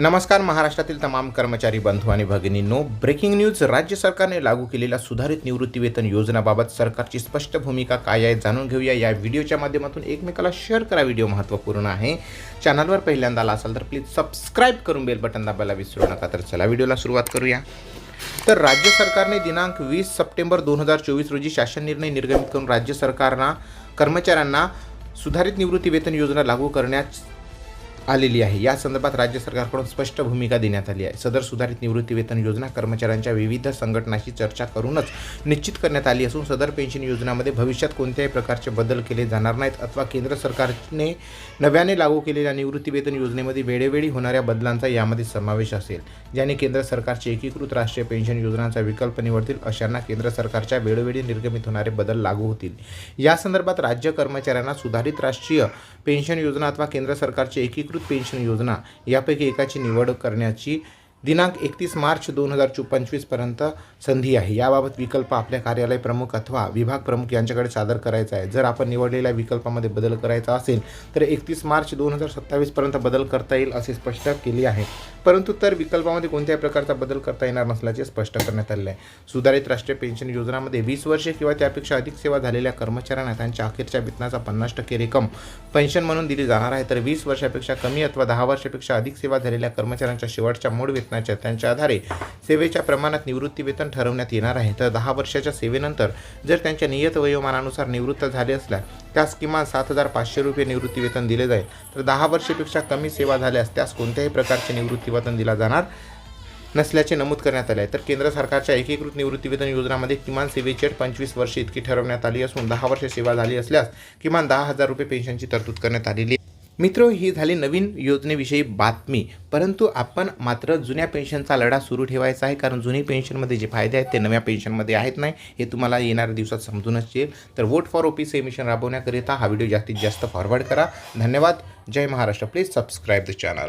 नमस्कार महाराष्ट्रातील तमाम कर्मचारी बंधू आणि भगिनींनो. ब्रेकिंग न्यूज राज्य सरकारने लागू केलेल्या सुधारित निवृत्तीवेतन योजनाबाबत सरकारची स्पष्ट भूमिका काय आहे जाणून घेऊया. या व्हिडिओच्या माध्यमातून एकमेकाला शेअर करा. व्हिडिओ महत्त्वपूर्ण आहे. चॅनलवर पहिल्यांदा आला असाल तर प्लीज सबस्क्राईब करून बेल बटन दाबायला विसरू नका. तर चला व्हिडिओला सुरुवात करूया. तर राज्य सरकारने दिनांक वीस सप्टेंबर दोन हजार चोवीस रोजी शासन निर्णय निर्गमित करून राज्य सरकारना कर्मचाऱ्यांना सुधारित निवृत्ती वेतन योजना लागू करण्यास आलेली आहे. या संदर्भात राज्य सरकारकडून स्पष्ट भूमिका देण्यात आली आहे. सदर सुधारित निवृत्ती वेतन योजना कर्मचाऱ्यांच्या विविध संघटनाशी चर्चा करूनच निश्चित करण्यात आली असून सदर पेन्शन योजनामध्ये भविष्यात कोणत्याही प्रकारचे बदल केले जाणार नाहीत अथवा केंद्र सरकारने नव्याने लागू केलेल्या निवृत्ती वेतन योजनेमध्ये वेळोवेळी होणाऱ्या बदलांचा यामध्ये समावेश असेल ज्याने केंद्र सरकारचे एकीकृत राष्ट्रीय पेन्शन योजनांचा विकल्प निवडतील अशांना केंद्र सरकारच्या वेळोवेळी निर्गमित होणारे बदल लागू होतील. या संदर्भात राज्य कर्मचाऱ्यांना सुधारित राष्ट्रीय पेन्शन योजना अथवा केंद्र सरकारची एकीकृत पेन्शन योजना यापैकी एकाची निवड करण्याची दिनांक एकतीस मार्च दोन हजार चो पंचवीसपर्यंत संधी आहे. याबाबत विकल्प आपल्या कार्यालय प्रमुख अथवा विभाग प्रमुख यांच्याकडे सादर करायचा आहे. जर आपण निवडलेल्या विकल्पामध्ये बदल करायचा असेल तर एकतीस मार्च दोन हजार सत्तावीसपर्यंत बदल करता येईल असे स्पष्ट केले आहे. परंतु तर विकल्पामध्ये कोणत्याही प्रकारचा बदल करता येणार नसल्याचे स्पष्ट करण्यात आले आहे. सुधारित राष्ट्रीय पेन्शन योजनामध्ये वीस वर्षे किंवा त्यापेक्षा अधिक सेवा झालेल्या कर्मचाऱ्यांना त्यांच्या अखेरच्या वेतनाचा पन्नास टक्के रक्कम पेन्शन म्हणून दिली जाणार आहे. तर वीस वर्षापेक्षा कमी अथवा दहा वर्षापेक्षा अधिक सेवा झालेल्या कर्मचाऱ्यांच्या शेवटच्या मूळ वेतनाच्या त्यांच्या आधारे सेवेच्या प्रमाणात निवृत्ती वेतन ठरवण्यात येणार आहे. तर दहा वर्षाच्या सेवेनंतर जर त्यांच्या नियत वयोमानानुसार निवृत्त झाले असल्यास त्यास किमान सात हजार पाचशे रुपये निवृत्ती वेतन दिले जाईल. तर दहा वर्षेपेक्षा कमी सेवा झाल्यास त्यास कोणत्याही प्रकारचे निवृत्ती वेतन दिला जाणार नसल्याचे नमूद करण्यात आले आहे. तर केंद्र सरकारच्या एकीकृत निवृत्तीवेतन योजनामध्ये किमान सेवेची अट पंचवीस वर्षे इतकी ठरवण्यात आली असून दहा वर्ष सेवा झाली असल्यास किमान दहा हजार रुपये पेन्शनची तरतूद करण्यात आलेली आहे. मित्र ही झाली नवीन योजनेविषयी बातमी. परंतु आपण मात्र जुन्या पेन्शनचा लढा सुरू ठेवायचा आहे कारण जुनी पेन्शनमध्ये जे फायदे आहेत ते नव्या पेन्शनमध्ये आहेत नाही हे तुम्हाला येणाऱ्या दिवसात समजूनच येईल तर वोट फॉर ओपीसी मिशन राबवण्याकरिता हा व्हिडिओ जास्तीत जास्त फॉरवर्ड करा. धन्यवाद. जय Maharashtra. Please subscribe the channel